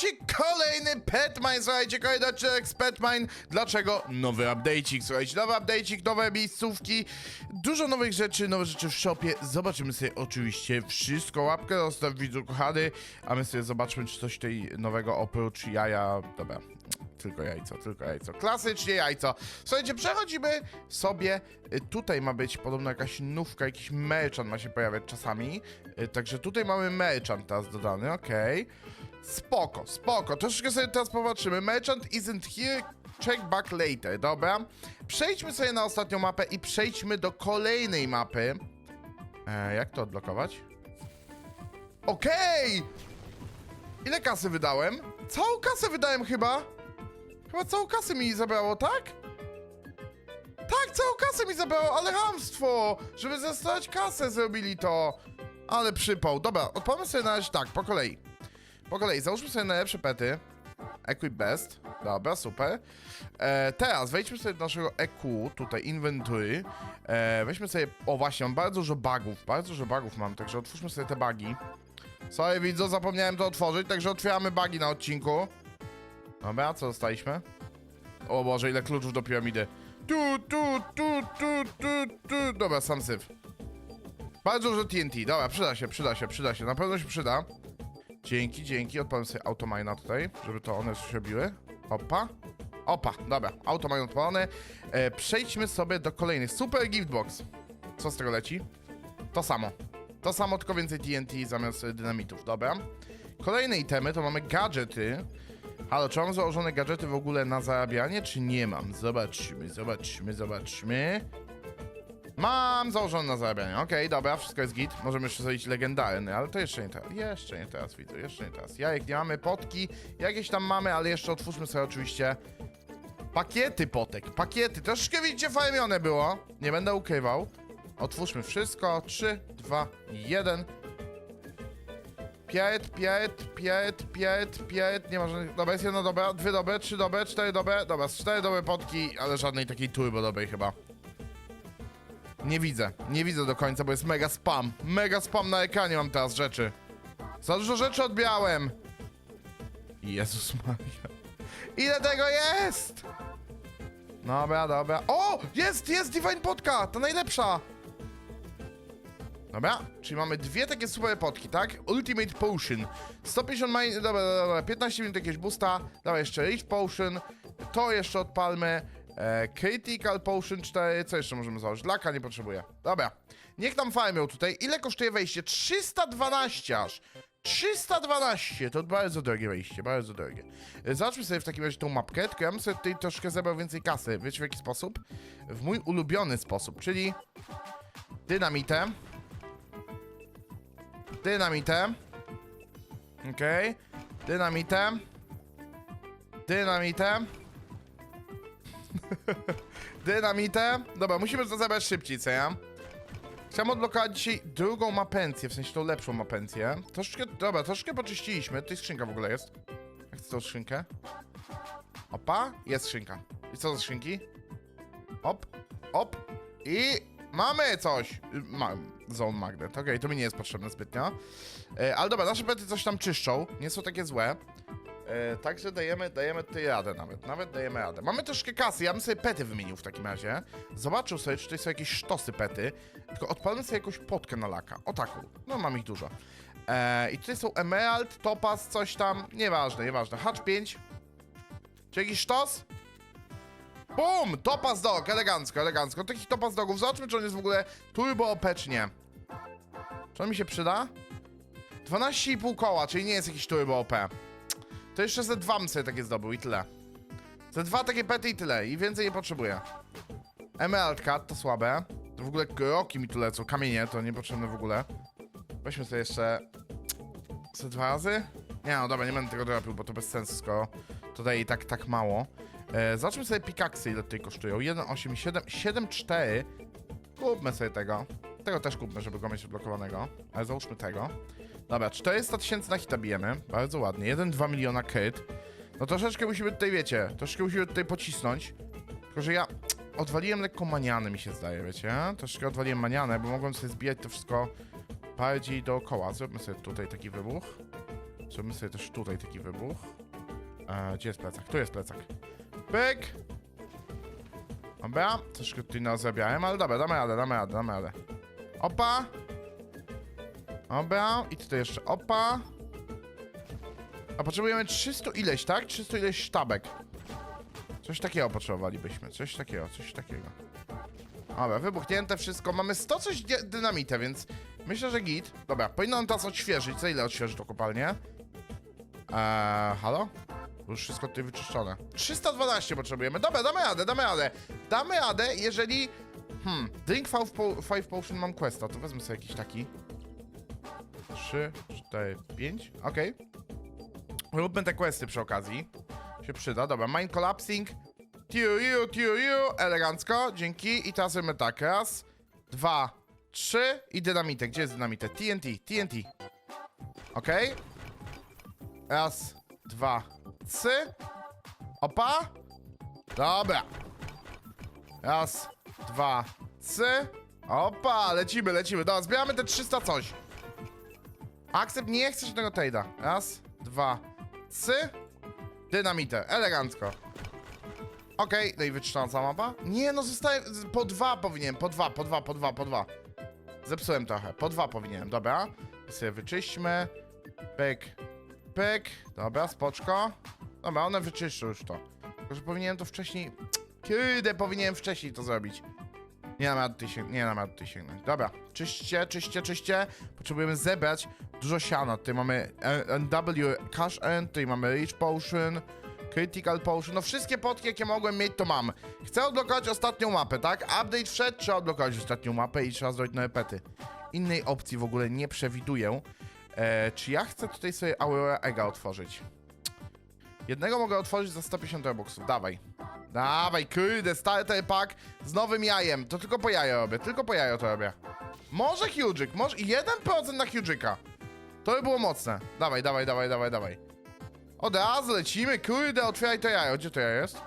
Macie kolejny Petmine, słuchajcie, kolejny odcinek z Petmine. Dlaczego? Nowy update'ik, słuchajcie, nowy update'ik, nowe miejscówki, dużo nowych rzeczy, nowe rzeczy w shopie. Zobaczymy sobie oczywiście wszystko. Łapkę zostaw widzu kochany, a my sobie zobaczmy, czy coś tutaj nowego oprócz jaja, dobra. Tylko jajco, tylko jajco. Klasycznie jajco. Słuchajcie, przechodzimy sobie. Tutaj ma być podobno jakaś nówka, jakiś merchant ma się pojawiać czasami. Także tutaj mamy merchant teraz dodany, okej. Spoko, spoko. Troszeczkę sobie teraz popatrzymy. Merchant isn't here. Check back later, dobra. Przejdźmy sobie na ostatnią mapę i przejdźmy do kolejnej mapy. E, jak to odblokować? Okej! Ile kasy wydałem? Całą kasę wydałem chyba. Chyba całą kasę mi zabrało, tak? Tak, całą kasę mi zabrało, ale hamstwo! Żeby zostać kasę zrobili to. Ale przypał. Dobra, odpalmy sobie na tak, po kolei. Po kolei, załóżmy sobie najlepsze pety. Equip best. Dobra, super. E, teraz wejdźmy sobie do naszego EQ, tutaj inventory. E, weźmy sobie, o właśnie, mam bardzo dużo bugów, bardzo dużo bugów mam, także otwórzmy sobie te bugi. Sorry widzę, zapomniałem to otworzyć, także otwieramy bugi na odcinku. Dobra, co dostaliśmy? O Boże, ile kluczów do piramidy. Tu, tu, tu, tu, tu, tu. Dobra, sam syf. Bardzo dużo TNT. Dobra, przyda się, przyda się, przyda się. Na pewno się przyda. Dzięki, dzięki. Odpalam sobie automina tutaj, żeby to one się robiły. Opa. Opa, dobra. Automine odpalony. E, przejdźmy sobie do kolejnych. Super gift box. Co z tego leci? To samo. To samo, tylko więcej TNT zamiast e, dynamitów. Dobra. Kolejne itemy to mamy gadżety. Halo, czy mam założone gadżety w ogóle na zarabianie, czy nie mam? Zobaczmy, zobaczmy, zobaczmy. Mam założone na zarabianie. Okej, dobra, wszystko jest git. Możemy jeszcze zrobić legendarny, ale to jeszcze nie teraz. Jeszcze nie teraz, widzę, jeszcze nie teraz. Jajek nie mamy, potki jakieś tam mamy, ale jeszcze otwórzmy sobie oczywiście pakiety potek. Pakiety, troszeczkę widzicie fajmione było. Nie będę ukrywał. Otwórzmy wszystko. 3, 2, 1. Piet, piet, piet, piet, piet, nie ma żadnych... Dobra, jest jedna dobra, dwie dobre, trzy dobre, cztery dobre, dobra, z cztery dobre potki, ale żadnej takiej turbo dobrej chyba. Nie widzę, nie widzę do końca, bo jest mega spam. Mega spam na ekranie mam teraz rzeczy. Za dużo rzeczy odbiałem. Jezus Maria. Ile tego jest? Dobra, dobra. O! Jest, jest Divine Potka! To najlepsza! Dobra, czyli mamy dwie takie super potki, tak? Ultimate Potion. 150 mine, dobra, dobra, dobra, 15 minut jakiegoś boosta. Dobra, jeszcze Rich Potion. To jeszcze odpalmy. E, critical Potion 4. Co jeszcze możemy założyć? Laka nie potrzebuję. Dobra. Niech tam farmią tutaj. Ile kosztuje wejście? 312 aż. 312 to bardzo drogie wejście, bardzo drogie. E, Zobaczmy sobie w takim razie tą mapkę, tylko ja bym sobie tutaj troszkę zebrał więcej kasy. Wiecie w jaki sposób? W mój ulubiony sposób, czyli dynamitę. Dynamitę. Okej. Dynamitę. Dynamitę. Dynamitę. Dobra, musimy to zabrać szybciej, co ja? Chciałem odblokować dzisiaj drugą mapencję, w sensie tą lepszą mapencję. Troszeczkę, dobra, troszeczkę poczyściliśmy. Tutaj skrzynka w ogóle jest. Jak chcę tą skrzynkę? Opa, jest skrzynka. I co za skrzynki? Op, op i mamy coś. Mam zone magnet. Okej, to mi nie jest potrzebne zbytnio. E, ale dobra, nasze pety coś tam czyszczą. Nie są takie złe. E, także dajemy, dajemy tutaj radę nawet. Nawet dajemy radę. Mamy troszkę kasy, ja bym sobie pety wymienił w takim razie. Zobaczył sobie, czy tutaj są jakieś sztosy pety. Tylko odpalmy sobie jakąś potkę na laka. O taką. No, mam ich dużo. E, I tutaj są emerald, topaz, coś tam. Nieważne, nieważne. Hatch 5. Czy jakiś sztos? Bum! Topaz dog, elegancko, elegancko. Takich topaz dogów. Zobaczmy, czy on jest w ogóle turbo OP, czy nie. Czy on mi się przyda? 12,5 koła, czyli nie jest jakiś turbo OP. To jeszcze ze dwa bym sobie takie zdobył i tyle. Ze dwa takie pety i tyle. I więcej nie potrzebuję. Emerald Cut to słabe. To w ogóle kroki mi tu lecą. Kamienie to niepotrzebne w ogóle. Weźmy sobie jeszcze... Ze dwa razy? Nie no dobra, nie będę tego dropił, bo to bez sensu, skoro tutaj i tak, tak mało. E, zacznijmy sobie pikaksy, ile tutaj kosztują. 1,87, 7,4. Kupmy sobie tego. Tego też kupmy, żeby go mieć odblokowanego. Ale załóżmy tego. Dobra, 400 tysięcy na hita bijemy. Bardzo ładnie. 1,2 miliona kryt. No troszeczkę musimy tutaj, wiecie, troszeczkę musimy tutaj pocisnąć. Tylko, że ja odwaliłem lekko maniany, mi się zdaje, wiecie? Troszeczkę odwaliłem manianę, bo mogłem sobie zbijać to wszystko bardziej dookoła. Zróbmy sobie tutaj taki wybuch. Zrobimy sobie też tutaj taki wybuch. E, gdzie jest plecak? Tu jest plecak. Pyk! Dobra, troszkę tutaj nazabiałem, ale dobra, damy radę, damy radę, damy radę. Opa! Dobra, i tutaj jeszcze opa. A potrzebujemy 300 ileś, tak? 300 ileś sztabek. Coś takiego potrzebowalibyśmy, coś takiego, coś takiego. Dobra, wybuchnięte wszystko. Mamy 100 coś dynamite, więc myślę, że git. Dobra, powinno nam teraz odświeżyć. Za ile odświeży to kopalnię? Eee, halo? Już wszystko tutaj wyczyszczone. 312 potrzebujemy. Dobra, damy radę, damy radę. Damy radę, jeżeli... Hmm, drink 5 po five potion mam questa, to wezmę sobie jakiś taki. 3, 4, 5, okej. Róbmy te questy przy okazji. Się przyda, dobra. Mind collapsing. Tiu, tiu, tiu, tiu. Elegancko, dzięki. I teraz robimy tak. Raz, dwa, trzy i dynamite. Gdzie jest dynamite? TNT, TNT. Okej. Raz, dwa, trzy. Opa. Dobra. Raz, dwa, trzy. Opa, lecimy, lecimy. Dobra, zbieramy te 300 coś. Akcept, nie chcesz tego trade'a. Raz, dwa, trzy. Dynamite, elegancko. Okej, no i wyczyszczona mapa? Nie, no zostaje, po dwa powinienem, po dwa, po dwa, po dwa, po dwa. Zepsułem trochę, po dwa powinienem, dobra. Sobie wyczyśćmy. Pyk, pyk, dobra, spoczko. Dobra, one wyczyszczą już to. Tylko, że powinienem to wcześniej, kiedy powinienem wcześniej to zrobić. Nie dam rady tutaj sięg- nie dam rady sięgnąć. Dobra, czyście, czyście, czyście. Potrzebujemy zebrać dużo siana. Tutaj mamy NW Cash End, tutaj mamy Rich Potion, Critical Potion. No wszystkie potki, jakie mogłem mieć, to mam. Chcę odblokować ostatnią mapę, tak? Update wszedł, trzeba odblokować ostatnią mapę i trzeba zrobić nowe pety. Innej opcji w ogóle nie przewiduję. E, czy ja chcę tutaj sobie Aurora Ega otworzyć? Jednego mogę otworzyć za 150 robuxów. Dawaj. Dawaj, kurde, starter pack z nowym jajem. To tylko po jajo robię, tylko po jajo to robię. Może Hughik, może 1% na Hughika. To by było mocne. Dawaj, dawaj, dawaj, dawaj, dawaj. Od razu lecimy, kurde, otwieraj to jajo. Gdzie to jajo jest?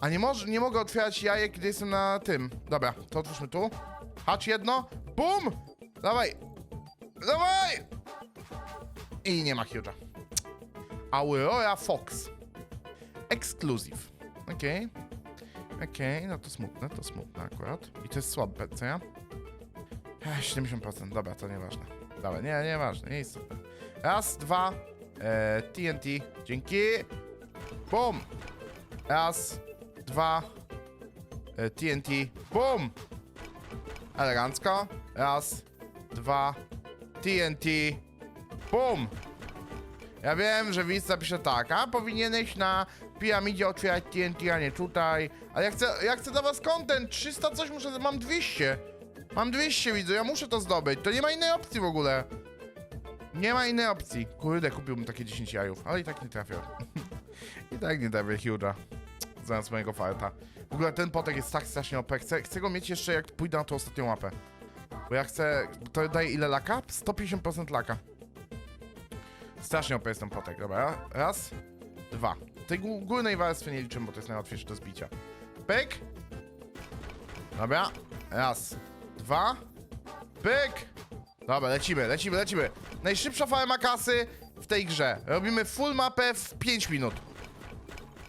A nie, może, nie mogę otwierać jajek, kiedy jestem na tym. Dobra, to otwórzmy tu. Hacz jedno. Bum! Dawaj. Dawaj! I nie ma Hugh'a. Aurora Fox. Exclusive. Okej. Okej, no to smutne, to smutne akurat. I to jest słabe, co ja? Ech, 70%, dobra, to nieważne. Dobra, nie, nieważne, nie istotne. Raz, dwa, e, TNT, dzięki. Bum! Raz, dwa, e, TNT, bum! Elegancko. Raz, dwa, TNT, bum! Ja wiem, że widz napisze tak, a powinieneś na piramidzie otwierać TNT, a nie tutaj. Ale ja chcę, ja chcę dla was content, 300 coś muszę, mam 200. Mam 200 widzę, ja muszę to zdobyć, to nie ma innej opcji w ogóle. Nie ma innej opcji. Kurde, kupiłbym takie 10 jajów, ale i tak nie trafię. I tak nie trafię Hugh'a. Zamiast mojego farta. W ogóle ten potek jest tak strasznie OP. Chcę, chcę go mieć jeszcze jak pójdę na tą ostatnią mapę. Bo ja chcę... To daje ile laka? 150% laka. Strasznie OP jest ten potek. Dobra, raz, dwa. Tej gó- górnej warstwy nie liczymy, bo to jest najłatwiejsze do zbicia. Pyk. Dobra, raz, dwa, pyk. Dobra, lecimy, lecimy, lecimy. Najszybsza farma kasy w tej grze. Robimy full mapę w 5 minut.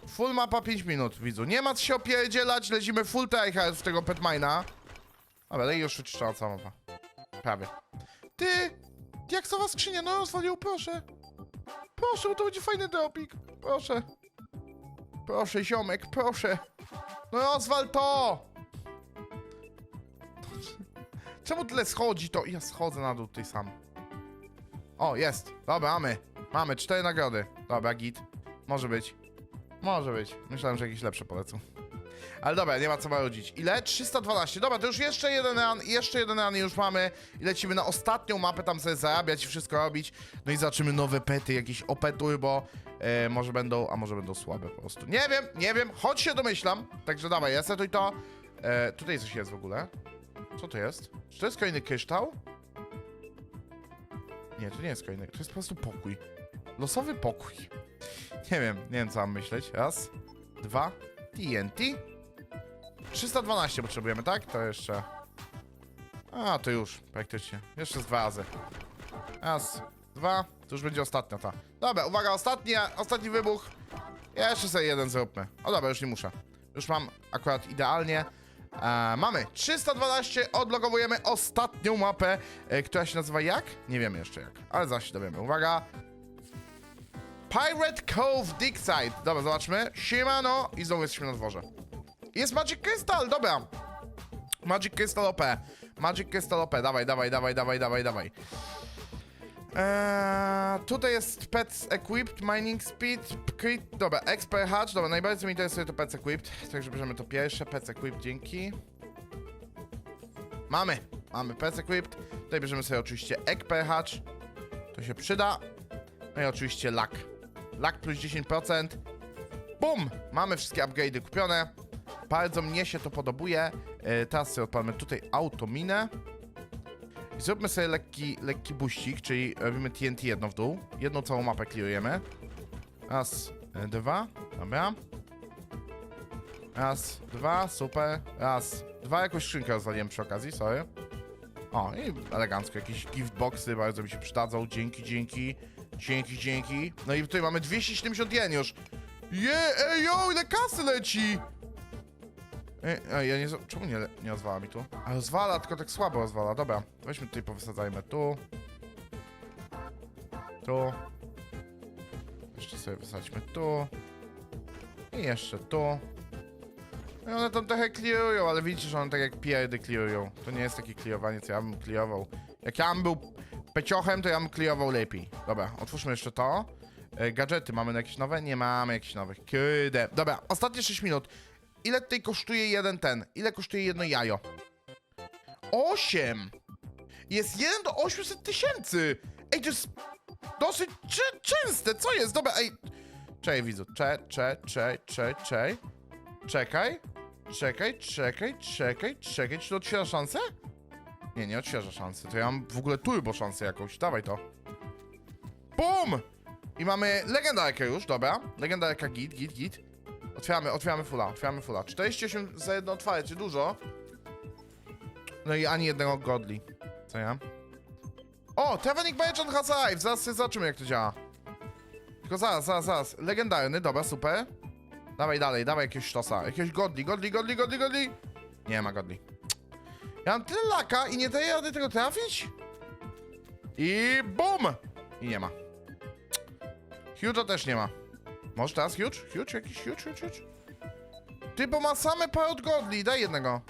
Full mapa 5 minut, widzu. Nie ma co się opierdzielać, lecimy full tryhard w tego petmina. Dobra, ale już wyczyszczała cała mapa. Prawie. Ty! Diaksowa skrzynia, no rozwalił, proszę. Proszę, bo to będzie fajny dropik. Proszę. Proszę, ziomek, proszę. No rozwal to! Czemu tyle schodzi to? Ja schodzę na dół tutaj sam. O, jest. Dobra, mamy. Mamy cztery nagrody. Dobra, git. Może być. Może być. Myślałem, że jakieś lepsze polecą. Ale dobra, nie ma co marudzić. Ile? 312. Dobra, to już jeszcze jeden run, jeszcze jeden run już mamy. I lecimy na ostatnią mapę, tam sobie zarabiać i wszystko robić. No i zobaczymy nowe pety, jakieś OP turbo. E, może będą, a może będą słabe po prostu. Nie wiem, nie wiem, choć się domyślam. Także dawaj, ja to. E, tutaj coś jest w ogóle. Co to jest? Czy to jest kolejny kryształ? Nie, to nie jest kolejny, to jest po prostu pokój. Losowy pokój. Nie wiem, nie wiem co mam myśleć. Raz, dwa, TNT. 312 potrzebujemy, tak? To jeszcze... A, to już, praktycznie. Jeszcze z dwa razy. Raz, dwa, To już będzie ostatnia ta. Dobra, uwaga, ostatnia, ostatni wybuch. Jeszcze sobie jeden zróbmy. O dobra, już nie muszę. Już mam akurat idealnie. E, mamy 312, odlogowujemy ostatnią mapę, e, która się nazywa jak? Nie wiemy jeszcze jak, ale zaś się dowiemy. Uwaga. Pirate Cove Digside. Dobra, zobaczmy. Siemano. I znowu jesteśmy na dworze. Jest Magic Crystal, dobra. Magic Crystal OP. Magic Crystal OP, dawaj, dawaj, dawaj, dawaj, dawaj, dawaj. Eee, tutaj jest Pets Equipped, Mining Speed, crit, dobra, Expert Hatch, dobra, najbardziej mnie interesuje to Pets Equipped, także bierzemy to pierwsze, Pets Equipped, dzięki. Mamy, mamy Pets Equipped, tutaj bierzemy sobie oczywiście Expert Hatch, to się przyda. No i oczywiście Luck. Luck plus 10%. Bum! Mamy wszystkie upgrade'y kupione. Bardzo mnie się to podobuje. E, teraz sobie odpalmy tutaj autominę. I zróbmy sobie lekki, lekki buścik, czyli robimy TNT jedno w dół. Jedną całą mapę clearujemy. Raz, dwa, dobra. Raz, dwa, super. Raz, dwa, jakąś skrzynkę rozwaliłem przy okazji, sorry. O, i elegancko, jakieś gift boxy bardzo mi się przydadzą, dzięki, dzięki. Dzięki, dzięki. No i tutaj mamy 271 już. Je, ej, jo, ile kasy leci! Ej ja nie... Czemu nie, nie rozwala mi tu? A rozwala, tylko tak słabo rozwala. Dobra, weźmy tutaj, powysadzajmy tu. Tu. Jeszcze sobie wysadźmy tu. I jeszcze tu. No one tam trochę clearują, ale widzicie, że one tak jak pierdy clearują. To nie jest takie clearowanie, co ja bym clearował. Jak ja bym był peciochem, to ja bym clearował lepiej. Dobra, otwórzmy jeszcze to. E, gadżety mamy jakieś nowe? Nie mamy jakichś nowych. Kurde. Dobra, ostatnie 6 minut. Ile tutaj kosztuje jeden ten? Ile kosztuje jedno jajo? 8! Jest 1 do 800 tysięcy! Ej, to jest dosyć cze- częste, co jest? Dobra, ej. Czekaj, widzu. Cze, cze, cze, cze, cze. Czekaj. Czekaj, czekaj, czekaj, czekaj. Czy to odświeża szansę? Nie, nie odświeża szansy. To ja mam w ogóle turbo szansę jakąś. Dawaj to. BUM! I mamy legendarkę już, dobra. Legendarka git, git, git. Otwieramy, otwieramy fulla, otwieramy fulla. 48 za jedno otwarcie, dużo. No i ani jednego godli. Co ja? O, Traveling Merchant has arrived. Zaraz sobie zobaczymy, jak to działa. Tylko zaraz, zaraz, zaraz. Legendarny, dobra, super. Dawaj dalej, dawaj jakiegoś sztosa. Jakiegoś godli, godli, godli, godli, godli. Nie ma godli. Ja mam tyle laka i nie daję rady tego trafić? I BUM! I nie ma. Huge'a też nie ma. Może teraz huge? Huge? Jakiś huge, huge, huge? Ty, bo ma same parot godli, daj jednego.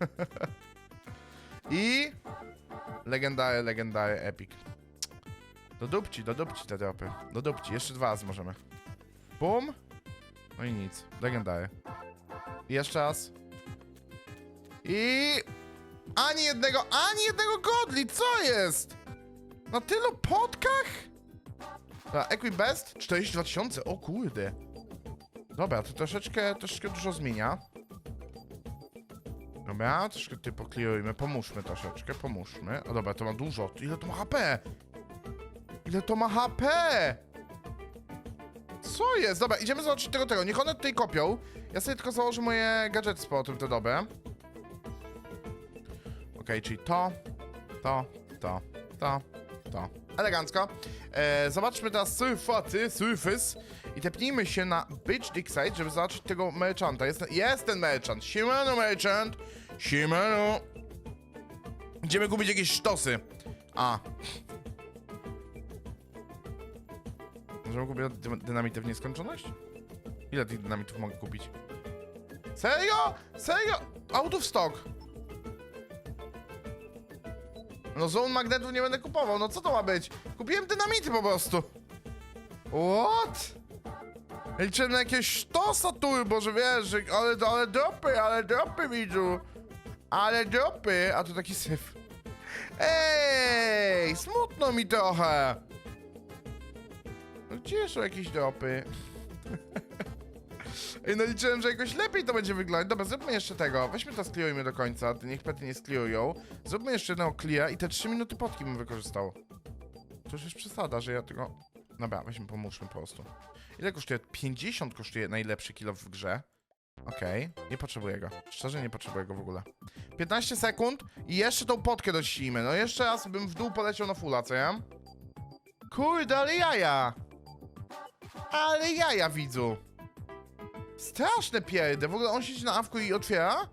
I... Legendary, legendary, epic. Dodupci, dodupci te dropy. Dodupci, jeszcze dwa razy możemy. Bum. No i nic. Legendary. I jeszcze raz. I... Ani jednego, ani jednego godli, co jest? Na tylu podkach? Dobra, Equi Best 42 tysiące, o kurde. Dobra, to troszeczkę, troszeczkę dużo zmienia. Dobra, troszkę ty pokliujmy, pomóżmy troszeczkę, pomóżmy. O dobra, to ma dużo. Ile to ma HP? Ile to ma HP? Co jest? Dobra, idziemy zobaczyć tego, tego. Niech one tutaj kopią. Ja sobie tylko założę moje gadżety z powrotem, to dobre. Okej, czyli to, to, to, to, to. Elegancko. E, zobaczmy teraz surfaty, surface i tepnijmy się na Beach Dig Site, żeby zobaczyć tego merchanta. Jest, jest ten merchant. Siemano merchant. Siemano. Idziemy kupić jakieś sztosy. A. Możemy kupić dy dynamity w nieskończoność? Ile tych dynamitów mogę kupić? Serio? Serio? Out of stock. No zone magnetów nie będę kupował, no co to ma być? Kupiłem dynamity po prostu. What? Liczyłem na jakieś sztosa turbo, że wiesz, że, ale, ale dropy, ale dropy widzu. Ale dropy, a tu taki syf. Ej, smutno mi trochę. No gdzie są jakieś dropy? No liczyłem, że jakoś lepiej to będzie wyglądać. Dobra, zróbmy jeszcze tego. Weźmy to, skliujmy do końca. Niech pety nie skliują. Zróbmy jeszcze jednego clear i te 3 minuty potki bym wykorzystał. To już jest przesada, że ja tego... Dobra, weźmy, pomóżmy po prostu. Ile kosztuje? 50 kosztuje najlepszy kilo w grze. Okej, nie potrzebuję go. Szczerze nie potrzebuję go w ogóle. 15 sekund i jeszcze tą potkę dościgniemy. No jeszcze raz bym w dół poleciał na fulla, co ja? Kurde, ale jaja. Ale jaja, widzu. Straszne pierdy. W ogóle on siedzi na awku i otwiera?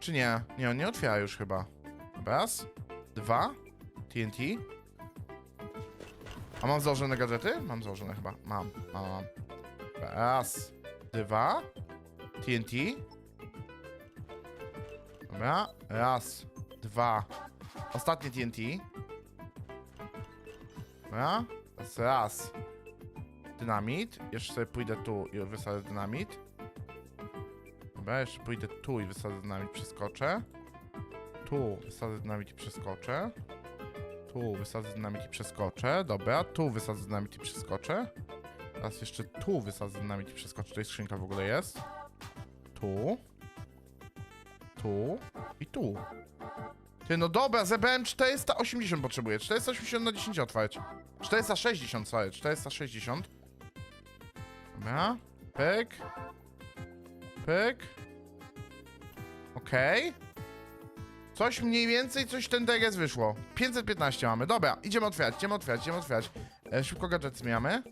Czy nie? Nie, on nie otwiera już chyba. Raz, dwa, TNT. A mam założone gadżety? Mam założone chyba. Mam, mam, mam. Raz, dwa, TNT. Dobra, raz, dwa. Ostatnie TNT. Dobra, raz, raz. Dynamit. Jeszcze sobie pójdę tu i wysadzę dynamit. Dobra, jeszcze pójdę tu i wysadzę dynamit, przeskoczę. Tu wysadzę dynamit i przeskoczę. Tu wysadzę dynamit i przeskoczę. Dobra, tu wysadzę dynamit i przeskoczę. Teraz jeszcze tu wysadzę dynamit i przeskoczę. Tutaj skrzynka w ogóle jest. Tu. Tu. I tu. Ty, no dobra, zebrałem 480 potrzebuję. 480 na 10 otwarć. 460, sorry, 460. Dobra. Pyk. Pyk. Okej. Coś mniej więcej, coś ten DGS wyszło. 515 mamy. Dobra, idziemy otwierać, idziemy otwierać, idziemy otwierać. E, szybko gadżet zmieniamy.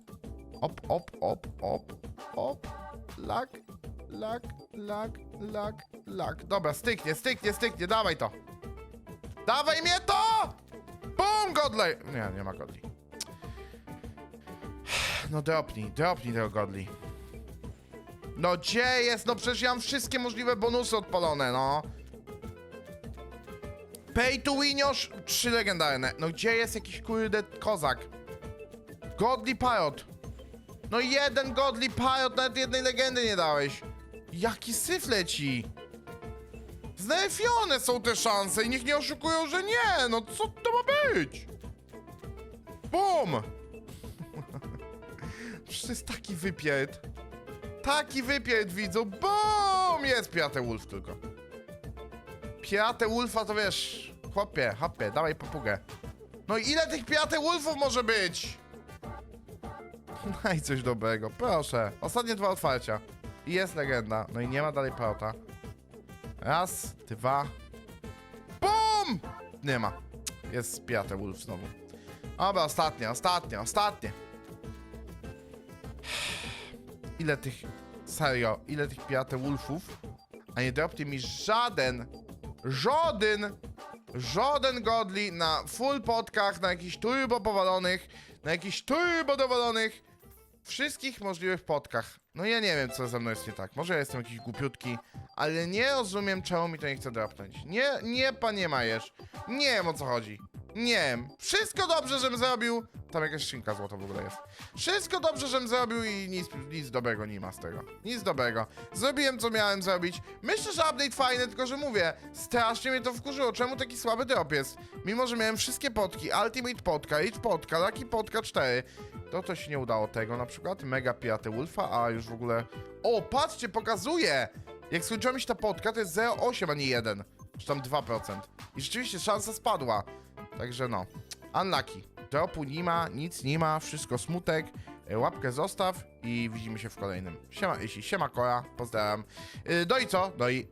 Op, op, op, op, op. Lak, lak, lak, lak, lak. Dobra, styknie, styknie, styknie, dawaj to. Dawaj mnie to! Bum, godley! Nie, nie ma godli. No dropnij, dropnij tego godli. No gdzie jest? No przecież ja mam wszystkie możliwe bonusy odpalone, no. Pay to winiosz, trzy legendarne. No gdzie jest jakiś kurde kozak? Godly Pirate. No jeden Godly Pirate, nawet jednej legendy nie dałeś. Jaki syf leci? Znerfione są te szanse i niech nie oszukują, że nie! No co to ma być? Bum! Przecież to jest taki wypierd. Taki wypierd, widzą. Bum! Jest Piratę Wolf tylko. Piratę Wolfa to wiesz... Chłopie, hopie, dawaj papugę. No i ile tych Piratę Wolfów może być? No i coś dobrego, proszę. Ostatnie dwa otwarcia. I jest legenda. No i nie ma dalej pauta. Raz, dwa. BUM! Nie ma. Jest Piratę Wolf znowu. Dobra, ostatnie, ostatnie, ostatnie. Ile tych... Serio, ile tych Piratę Wolfów? A nie dropnie mi żaden, żaden, żaden godli na full podkach, na jakichś turbo powalonych, na jakichś turbo dowalonych, wszystkich możliwych podkach. No ja nie wiem, co ze mną jest nie tak. Może ja jestem jakiś głupiutki, ale nie rozumiem, czemu mi to nie chce dropnąć. Nie, nie, panie Majesz. Nie wiem, o co chodzi. Nie. Wszystko dobrze, żem zrobił. Tam jakaś szynka złota w ogóle jest. Wszystko dobrze, żem zrobił i nic, nic dobrego nie ma z tego. Nic dobrego. Zrobiłem, co miałem zrobić. Myślę, że update fajny, tylko że mówię, strasznie mnie to wkurzyło. Czemu taki słaby drop jest? Mimo, że miałem wszystkie potki, Ultimate Potka, Elite Potka, Lucky Potka 4. To to się nie udało tego na przykład. Mega Piraty Wolfa, a już w ogóle... O, patrzcie, pokazuje! Jak skończyła mi się ta potka, to jest 0,8, a nie 1. Czy tam 2%. I rzeczywiście szansa spadła. Także no. Unlucky. Dropu nie ma, nic nie ma, wszystko smutek. E, Łapkę zostaw i widzimy się w kolejnym. Siema, jeśli siema Kora, pozdrawiam. Yy, No i co? No i